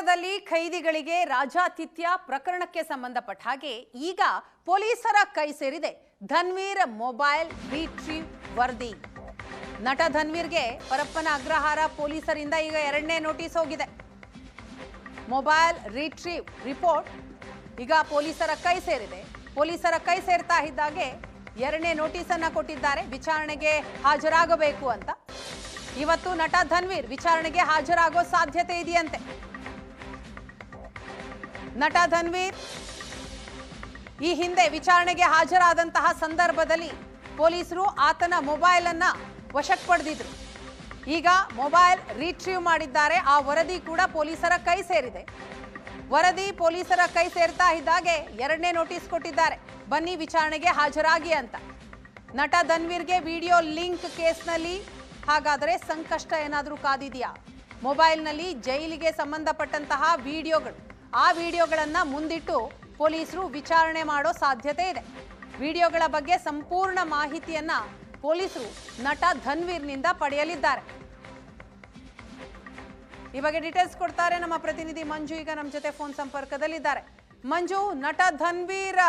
ನಗರದಲ್ಲಿ ಖೈದಿಗಳಿಗೆ ರಾಜಾತಿಥ್ಯ ಪ್ರಕರಣಕ್ಕೆ ಸಂಬಂಧಪಟ್ಟ ಹಾಗೆ ಈಗ ಪೊಲೀಸರ ಕೈ ಸೇರಿದೆ. ಧನ್ವೀರ್ ಮೊಬೈಲ್ ರೀಟ್ರೀವ್ ವರದಿ. ನಟ ಧನ್ವೀರ್ಗೆ ಪರಪ್ಪನ ಅಗ್ರಹಾರ ಪೊಲೀಸರಿಂದ ಈಗ ಎರಡನೇ ನೋಟಿಸ್ ಹೋಗಿದೆ. ಮೊಬೈಲ್ ರೀಟ್ರೀವ್ ರಿಪೋರ್ಟ್ ಈಗ ಪೊಲೀಸರ ಕೈ ಸೇರಿದೆ. ಪೊಲೀಸರ ಕೈ ಸೇರ್ತಾ ಇದ್ದಾಗೆ ಎರಡನೇ ನೋಟಿಸ್ ಕೊಟ್ಟಿದ್ದಾರೆ. ವಿಚಾರಣೆಗೆ ಹಾಜರಾಗಬೇಕು ಅಂತ. ಇವತ್ತು ನಟ ಧನ್ವೀರ್ ವಿಚಾರಣೆಗೆ ಹಾಜರಾಗೋ ಸಾಧ್ಯತೆ ಇದೆಯಂತೆ. ನಟ ಧನ್ವೀರ್. ಈ ಹಿಂದೆ ವಿಚಾರಣೆಗೆ ಹಾಜರಾದಂತಹ ಸಂದರ್ಭದಲ್ಲಿ ಪೊಲೀಸರು ಆತನ ಮೊಬೈಲ್ ಅನ್ನ ವಶಕ್ಕೆ ಪಡೆದಿದ್ರು. ಈಗ ಮೊಬೈಲ್ ರಿಟ್ರೀವ್ ಮಾಡಿದ್ದಾರೆ. ಆ ವರದಿ ಕೂಡ ಪೊಲೀಸರ ಕೈ ಸೇರಿದೆ. ವರದಿ ಪೊಲೀಸರ ಕೈ ಸೇರ್ತಾ ಇದ್ದಾಗೆ ಎರಡನೇ ನೋಟಿಸ್ ಕೊಟ್ಟಿದ್ದಾರೆ. ಬನ್ನಿ ವಿಚಾರಣೆಗೆ ಹಾಜರಾಗಿ ಅಂತ. ನಟ ಧನ್ವೀರ್ಗೆ ವಿಡಿಯೋ ಲಿಂಕ್ ಕೇಸ್ನಲ್ಲಿ ಹಾಗಾದರೆ ಸಂಕಷ್ಟ ಏನಾದರೂ ಕಾದಿದೆಯಾ? ಮೊಬೈಲ್ನಲ್ಲಿ ಜೈಲಿಗೆ ಸಂಬಂಧಪಟ್ಟಂತಹ ವಿಡಿಯೋಗಳು. ಆ ವಿಡಿಯೋಗಳನ್ನ ಮುಂದಿಟ್ಟು ಪೊಲೀಸರು ವಿಚಾರಣೆ ಮಾಡೋ ಸಾಧ್ಯತೆ ಇದೆ. ವಿಡಿಯೋಗಳ ಬಗ್ಗೆ ಸಂಪೂರ್ಣ ಮಾಹಿತಿಯನ್ನ ಪೊಲೀಸರು ನಟ ಧನ್ವೀರ್ನಿಂದ ಪಡೆಯಲಿದ್ದಾರೆ. ಈ ಬಗ್ಗೆ ಡೀಟೇಲ್ಸ್ ಕೊಡ್ತಾರೆ ನಮ್ಮ ಪ್ರತಿನಿಧಿ ಮಂಜು. ಈಗ ನಮ್ಮ ಜೊತೆ ಫೋನ್ ಸಂಪರ್ಕದಲ್ಲಿದ್ದಾರೆ. ಮಂಜು, ನಟ ಧನ್ವೀರ್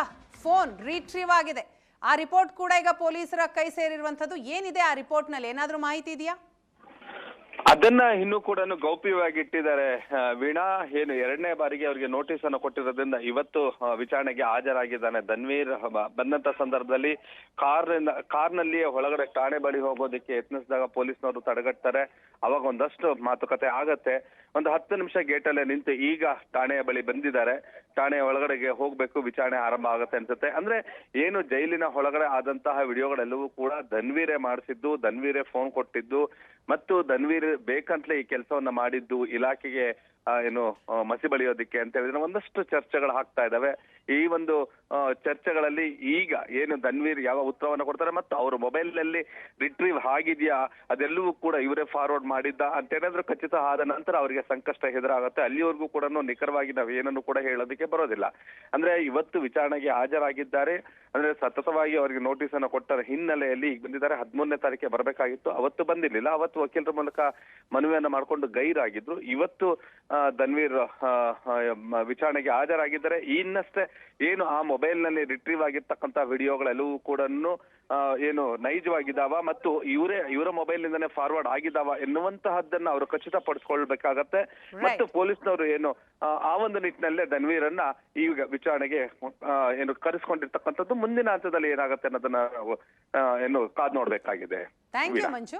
ಫೋನ್ ರೀಟ್ರೀವ್ ಆಗಿದೆ. ಆ ರಿಪೋರ್ಟ್ ಕೂಡ ಈಗ ಪೊಲೀಸರ ಕೈ ಸೇರಿರುವಂತದ್ದು ಏನಿದೆ? ಆ ರಿಪೋರ್ಟ್ನಲ್ಲಿ ಏನಾದರೂ ಮಾಹಿತಿ ಇದೆಯಾ? ಅದನ್ನ ಇನ್ನೂ ಕೂಡ ಗೌಪ್ಯವಾಗಿ ಇಟ್ಟಿದ್ದಾರೆ ವೀಣಾ, ಏನು, ಎರಡನೇ ಬಾರಿಗೆ ಅವರಿಗೆ ನೋಟಿಸ್ ಅನ್ನು ಕೊಟ್ಟಿರೋದ್ರಿಂದ ಇವತ್ತು ವಿಚಾರಣೆಗೆ ಹಾಜರಾಗಿದ್ದಾನೆ ಧನ್ವೀರ್. ಬಂದಂತ ಸಂದರ್ಭದಲ್ಲಿ ಕಾರ್ ಕಾರ್ನಲ್ಲಿಯೇ ಒಳಗಡೆ ಠಾಣೆ ಬಳಿ ಹೋಗೋದಕ್ಕೆ ಯತ್ನಿಸಿದಾಗ ಪೊಲೀಸ್ನವರು ತಡೆಗಟ್ತಾರೆ. ಅವಾಗ ಒಂದಷ್ಟು ಮಾತುಕತೆ ಆಗತ್ತೆ. ಒಂದು ಹತ್ತು ನಿಮಿಷ ಗೇಟಲ್ಲೇ ನಿಂತು ಈಗ ಠಾಣೆಯ ಬಳಿ ಬಂದಿದ್ದಾರೆ. ಠಾಣೆಯ ಒಳಗಡೆಗೆ ಹೋಗ್ಬೇಕು, ವಿಚಾರಣೆ ಆರಂಭ ಆಗತ್ತೆ ಅನ್ಸುತ್ತೆ. ಅಂದ್ರೆ ಏನು ಜೈಲಿನ ಒಳಗಡೆ ಆದಂತಹ ವಿಡಿಯೋಗಳೆಲ್ಲವೂ ಕೂಡ ಧನ್ವೀರೇ ಮಾಡಿಸಿದ್ದು, ಧನ್ವೀರೇ ಫೋನ್ ಕೊಟ್ಟಿದ್ದು, ಮತ್ತು ಧನ್ವೀರ್ ಬೇಕಂತಲೇ ಈ ಕೆಲಸವನ್ನ ಮಾಡಿದ್ದು ಇಲಾಖೆಗೆ ಏನು ಮಸಿ ಬಳಿಯೋದಿಕ್ಕೆ ಅಂತ ಹೇಳಿದ್ರೆ ಒಂದಷ್ಟು ಚರ್ಚೆಗಳು ಆಗ್ತಾ ಇದಾವೆ. ಈ ಒಂದು ಚರ್ಚೆಗಳಲ್ಲಿ ಈಗ ಏನು ಧನ್ವೀರ್ ಯಾವ ಉತ್ತರವನ್ನು ಕೊಡ್ತಾರೆ ಮತ್ತು ಅವರು ಮೊಬೈಲ್ನಲ್ಲಿ ರಿಟ್ರೀವ್ ಆಗಿದೆಯಾ, ಅದೆಲ್ಲವೂ ಕೂಡ ಇವರೇ ಫಾರ್ವರ್ಡ್ ಮಾಡಿದ್ದ ಅಂತ ಏನಾದ್ರೂ ಖಚಿತ ಆದ ನಂತರ ಅವರಿಗೆ ಸಂಕಷ್ಟ ಎದುರಾಗುತ್ತೆ. ಅಲ್ಲಿವರೆಗೂ ಕೂಡ ನಿಖರವಾಗಿ ನಾವು ಏನನ್ನು ಕೂಡ ಹೇಳೋದಕ್ಕೆ ಬರೋದಿಲ್ಲ. ಅಂದ್ರೆ ಇವತ್ತು ವಿಚಾರಣೆಗೆ ಹಾಜರಾಗಿದ್ದಾರೆ. ಅಂದ್ರೆ ಸತತವಾಗಿ ಅವರಿಗೆ ನೋಟಿಸ್ ಅನ್ನು ಕೊಟ್ಟರ ಹಿನ್ನೆಲೆಯಲ್ಲಿ ಈಗ ಬಂದಿದ್ದಾರೆ. ಹದಿಮೂರನೇ ತಾರೀಕಿಗೆ ಬರಬೇಕಾಗಿತ್ತು. ಅವತ್ತು ಬಂದಿರಲಿಲ್ಲ. ಅವತ್ತು ವಕೀಲರ ಮೂಲಕ ಮನವಿಯನ್ನು ಮಾಡಿಕೊಂಡು ಗೈರಾಗಿದ್ರು. ಇವತ್ತು ಧನ್ವೀರ್ ವಿಚಾರಣೆಗೆ ಹಾಜರಾಗಿದ್ದಾರೆ. ಇನ್ನಷ್ಟೇ ಏನು ಆ ಮೊಬೈಲ್ನಲ್ಲಿ ರಿಟ್ರೀವ್ ಆಗಿರ್ತಕ್ಕಂತ ವಿಡಿಯೋಗಳೆಲ್ಲವೂ ಕೂಡ ಏನು ನೈಜವಾಗಿದ್ದಾವ ಮತ್ತು ಇವರೇ ಇವರ ಮೊಬೈಲ್ ನಿಂದನೇ ಫಾರ್ವರ್ಡ್ ಆಗಿದ್ದಾವ ಎನ್ನುವಂತಹದ್ದನ್ನ ಅವರು ಖಚಿತಪಡಿಸ್ಕೊಳ್ಬೇಕಾಗತ್ತೆ. ಮತ್ತು ಪೊಲೀಸ್ನವರು ಏನು ಆ, ಒಂದು ನಿಟ್ಟಿನಲ್ಲೇ ಧನ್ವೀರನ್ನ ಈಗ ವಿಚಾರಣೆಗೆ ಏನು ಕರೆಸ್ಕೊಂಡಿರ್ತಕ್ಕಂಥದ್ದು ಮುಂದಿನ ಹಂತದಲ್ಲಿ ಏನಾಗುತ್ತೆ ಅನ್ನೋದನ್ನ ನಾವು ಏನು ಕಾದ್ ನೋಡ್ಬೇಕಾಗಿದೆ. Thank you Veena. ಮಂಜು.